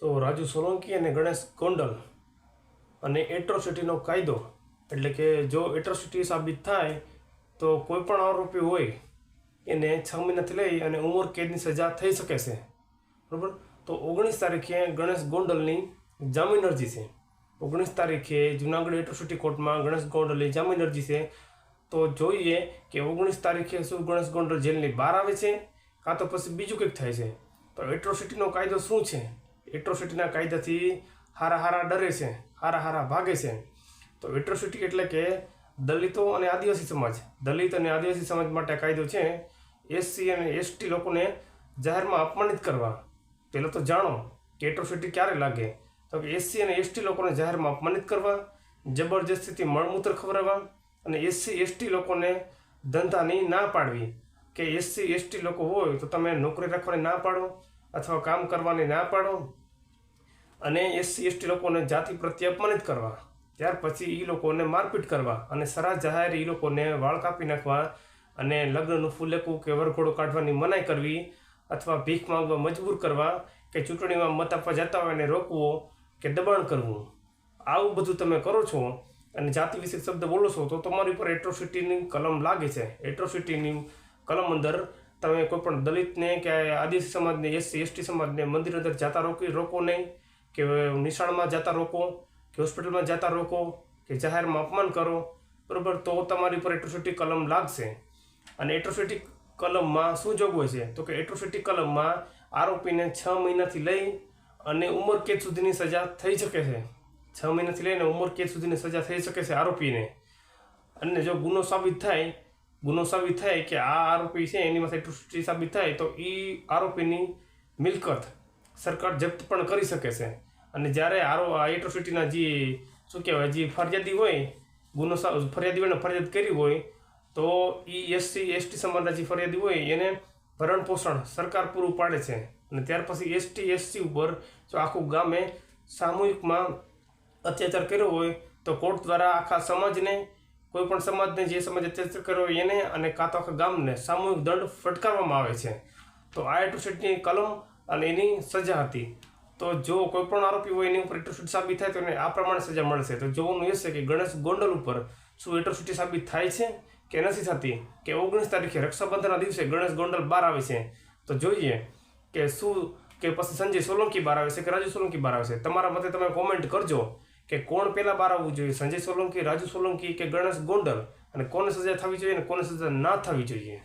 તો રાજુ સોલંકી અને ગણેશ ગોંડલ અને એટ્રોસિટીનો કાયદો, એટલે કે જો એટ્રોસિટી સાબિત થાય, તો કોઈ પણ આરોપી હોય, એને છ મહિનાથી લઈ અને ઉંમર કેદની સજા થઈ શકે છે. બરાબર? તો ઓગણીસ તારીખે ગણેશ ગોંડલની જામીન અરજી છે. ઓગણીસ તારીખે જુનાગઢ એટ્રોસિટી કોર્ટમાં ગણેશ ગોંડલની જામીન અરજી છે. તો જોઈએ કે ઓગણીસ તારીખે શું ગણેશ ગોંડલ જેલની બહાર આવે છે, કાં તો પછી બીજું કંઈક થાય છે. તો એટ્રોસિટીનો કાયદો શું છે? એટ્રોસિટીના કાયદાથી હારા હારા ડરે છે, હારા હારા ભાગે છે. તો એટ્રોસિટી એટલે કે દલિતો અને આદિવાસી સમાજ. દલિત અને આદિવાસી સમાજ માટે કાયદો છે, એસસી અને એસટી લોકોને જાહેરમાં અપમાનિત કરવા. પહેલાં તો જાણો કે એટ્રોસિટી ક્યારે લાગે. તો કે એસસી અને એસટી લોકોને જાહેરમાં અપમાનિત કરવા જબરજસ્તીથી મળમૂત્ર ખવડાવવા અને એસસી, એસટી લોકોને ધંધાની ના પાડવી. કે એસસી, એસટી લોકો હોય તો તમે નોકરી રાખવાની ના પાડો અથવા કામ કરવાની ના પાડો. અને એસસી એસટી લોકોને જાતિ પ્રત્યે અપમાનિત કરવા. ત્યાર પછી એ લોકોને મારપીટ કરવા અને સરા જાહેર એ લોકોને વાળ કાપી નાખવા અને લગ્નનું ફૂલેકું કે વરઘોડો કાઢવાની મનાઈ કરવી અથવા ભીખ માંગવા મજબૂર કરવા કે ચૂંટણીમાં મત આપવા જતા હોય એને રોકવો કે દબાણ કરવું. આવું બધું તમે કરો છો અને જાતિ વિશે શબ્દ બોલો છો તો તમારી ઉપર એટ્રોસિટીની કલમ લાગે છે. એટ્રોસિટીની કલમ અંદર તમે કોઈપણ દલિતને કે આદિવાસી સમાજને, એસસી, એસટી સમાજને મંદિર અંદર જતા રોકી, રોકો નહીં. કે નિશાળમાં જતા રોકો, કે હોસ્પિટલમાં જતા રોકો, કે જાહેરમાં અપમાન કરો, બરાબર? તો તમારી ઉપર એટ્રોસિટી કલમ લાગશે. અને એટ્રોસિટી કલમમાં શું જોગવાઈ છે? તો કે એટ્રોસિટી કલમમાં આરોપીને છ મહિનાથી લઈ અને ઉંમર કેદ સુધીની સજા થઈ શકે છે. છ મહિનાથી લઈને ઉંમર કેદ સુધીની સજા થઈ શકે છે આરોપીને. અને જો ગુનો સાબિત થાય, ગુનો સાબિત થાય કે આ આરોપી છે, એની માથે એટ્રોસિટી સાબિત થાય, તો એ આરોપીની મિલકત સરકાર જપ્ત પણ કરી શકે છે. અને જ્યારે આરો એટ્રોસિટીના જે, શું કહેવાય, જે ફરિયાદી હોય, ગુનો ફરિયાદી હોય ફરિયાદ કરી હોય, તો એ એસસી એસટી સમાજના જે ફરિયાદી હોય, એને ભરણ પોષણ સરકાર પૂરું પાડે છે. અને ત્યાર પછી એસટી એસસી ઉપર જો આખું ગામે સામૂહિકમાં અત્યાચાર કર્યો હોય, તો કોર્ટ દ્વારા આખા સમાજને, કોઈ પણ સમાજને જે સમાજ અત્યાચાર કર્યો હોય એને અને કાં તો આખા ગામને સામૂહિક દંડ ફટકારવામાં આવે છે. તો આ એટ્રોસિટીની કલમ અને એની સજા હતી. તો જો કોઈ પણ આરોપી હોય એની ઉપર એટ્રોસિટી સાબિત થાય તો એને આ પ્રમાણે સજા મળશે. તો જોવાનું એ છે કે ગણેશ ગોંડલ ઉપર શું એટ્રોસિટી સાબિત થાય છે કે નથી થતી? કે ઓગણીસ તારીખે રક્ષાબંધનના દિવસે ગણેશ ગોંડલ બહાર આવે છે? તો જોઈએ કે શું, કે પછી સંજય સોલંકી બહાર આવે છે કે રાજુ સોલંકી બહાર આવે છે? તમારા મતે તમે કોમેન્ટ કરજો કે કોણ પહેલાં બહાર આવવું જોઈએ? સંજય સોલંકી, રાજુ સોલંકી કે ગણેશ ગોંડલ? અને કોને સજા થવી જોઈએ અને કોને સજા ના થવી જોઈએ?